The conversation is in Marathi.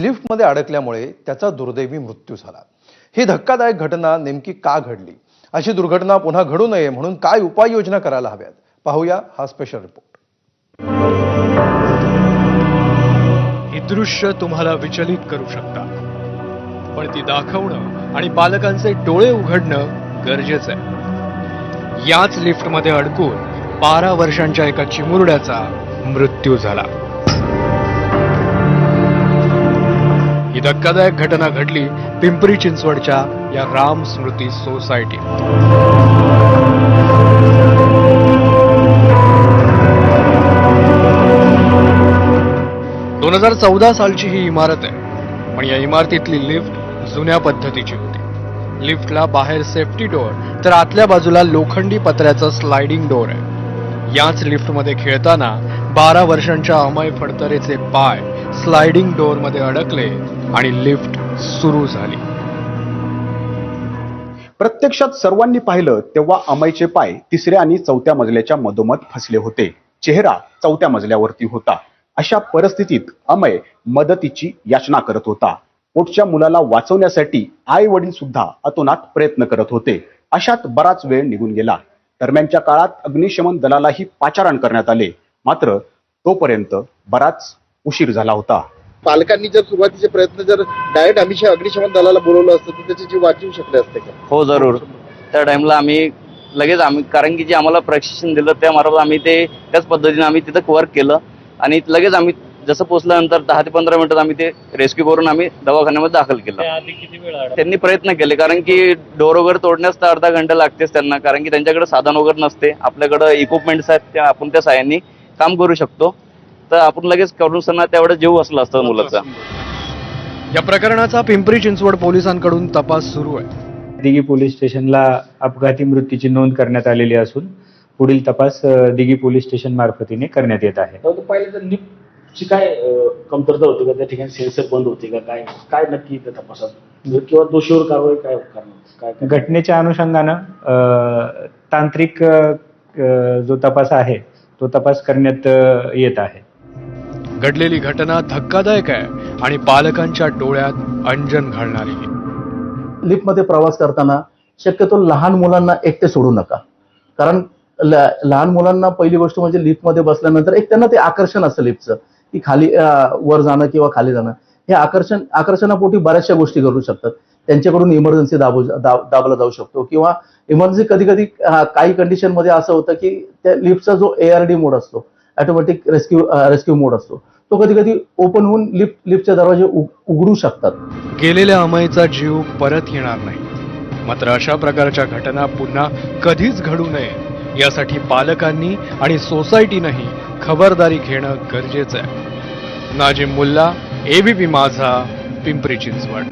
लिफ्टमध्ये अडकल्यामुळे त्याचा दुर्दैवी मृत्यू झाला. ही धक्कादायक घटना नेमकी का घडली? अशी दुर्घटना पुन्हा घडू नये म्हणून काय उपाययोजना करायला हव्यात? पाहूया हा स्पेशल रिपोर्ट ही दृश्य तुम्हाला विचलित करू शकतात. पण ती दाखवणं आणि पालकांचे डोळे उघडणं गरजेचं आहे. याच लिफ्टमध्ये अडकून बारा वर्षांच्या एका चिमुरड्याचा मृत्यू झाला. ही धक्कादायक घटना घडली पिंपरी चिंचवडच्या या राम स्मृती सोसायटीत दोन हजार चौदा सालची ही इमारत आहे पण या इमारतीतली लिफ्ट जुन्या पद्धतीची होती. लिफ्टला बाहेर सेफ्टी डोअर तर आतल्या बाजूला लोखंडी पत्र्याचं स्लायडिंग डोअर आहे. याच लिफ्टमध्ये खेळताना बारा वर्षांच्या अमय फडतरेचे पाय स्लायडिंग डोअरमध्ये अडकले आणि लिफ्ट सुरू झाली. प्रत्यक्षात सर्वांनी पाहिलं तेव्हा अमयचे पाय तिसऱ्या आणि चौथ्या मजल्याच्या मधोमध फसले होते. चेहरा चौथ्या मजल्यावरती होता. अशा परिस्थितीत अमय मदतीची याचना करत होता. पोटच्या मुलाला वाचवण्यासाठी आई वडील सुद्धा अतोनात प्रयत्न करत होते. अशात बराच वेळ निघून गेला. दरम्यानच्या काळात अग्निशमन दलालाही पाचारण करण्यात आले. मात्र तोपर्यंत बराच उशीर झाला होता. पालकांनी जर सुरुवातीचे प्रयत्न जर डायरेक्ट आम्ही अग्निशमन दलाला बोलवलं असतं तर त्याचे जीव वाचवू शकले असते का? हो जरूर. त्या टाइमला आम्ही लगेच आम्ही कारण की जे आम्हाला प्रशिक्षण दिलं त्यामार्फत आम्ही ते त्याच पद्धतीने आम्ही तिथं वर्क केलं. आणि लगेच आम्ही जसं पोहोचल्यानंतर दहा ते पंधरा मिनिटात आम्ही ते रेस्क्यू करून आम्ही दवाखान्यामध्ये दाखल केलं. त्यांनी प्रयत्न केले कारण की डोर वगैरे तोडण्यास तर अर्धा घंटा लागतेच त्यांना कारण की त्यांच्याकडे साधन वगैरे नसते. आपल्याकडे इक्विपमेंट्स आहेत त्या आपण त्या साह्याने काम करू शकतो. तर आपण लगेच असताना तेवढं जीव असला असतं मुलाचा. या प्रकरणाचा पिंपरी चिंचवड पोलिसांकडून तपास सुरू आहे. दिघी पोलीस स्टेशनला अपघाती मृत्यूची नोंद करण्यात आलेली असून पुढील तपास दिघी पोलीस स्टेशन मार्फतीने करण्यात येत आहे. लिफ्टची काय कमतरता होती का? त्या ठिकाणी सेन्सर बंद होते का? काय काय नक्की तपासात? किंवा दोषीवर कारवाई काय करणार? काय घटनेच्या अनुषंगानं तांत्रिक जो तपास आहे तो तपास करण्यात येत आहे. घडलेली घटना धक्कादायक आहे आणि पालकांच्या डोळ्यात अंजन घालणारी. लिफ्टमध्ये प्रवास करताना शक्यतो लहान मुलांना एकटे सोडू नका. कारण लहान मुलांना पहिली गोष्ट म्हणजे लिफ्टमध्ये बसल्यानंतर एक त्यांना ते आकर्षण असतं लिफ्टचं की खाली वर जाणं किंवा खाली जाणं. हे आकर्षण आकर्षणापोटी बऱ्याचशा गोष्टी करू शकतात. त्यांच्याकडून इमर्जन्सी दाबू दाब- दाबला जाऊ शकतो किंवा इमर्जन्सी कधी कधी काही कंडिशनमध्ये असं होतं की त्या लिफ्टचा जो एआरडी मोड असतो ऑटोमॅटिक रेस्क्यू रेस्क्यू मोड असतो. तो कधी कधी ओपन होऊन लिफ्ट लिफ्टचे दरवाजे उघडू शकतात. गेलेल्या अमयचा जीव परत येणार नाही. मात्र अशा प्रकारच्या घटना पुन्हा कधीच घडू नये. यासाठी पालकांनी आणि सोसायटीनंही खबरदारी घेणं गरजेचं आहे. नाजिम मुल्ला एबीपी माझा पिंपरी चिंचवड.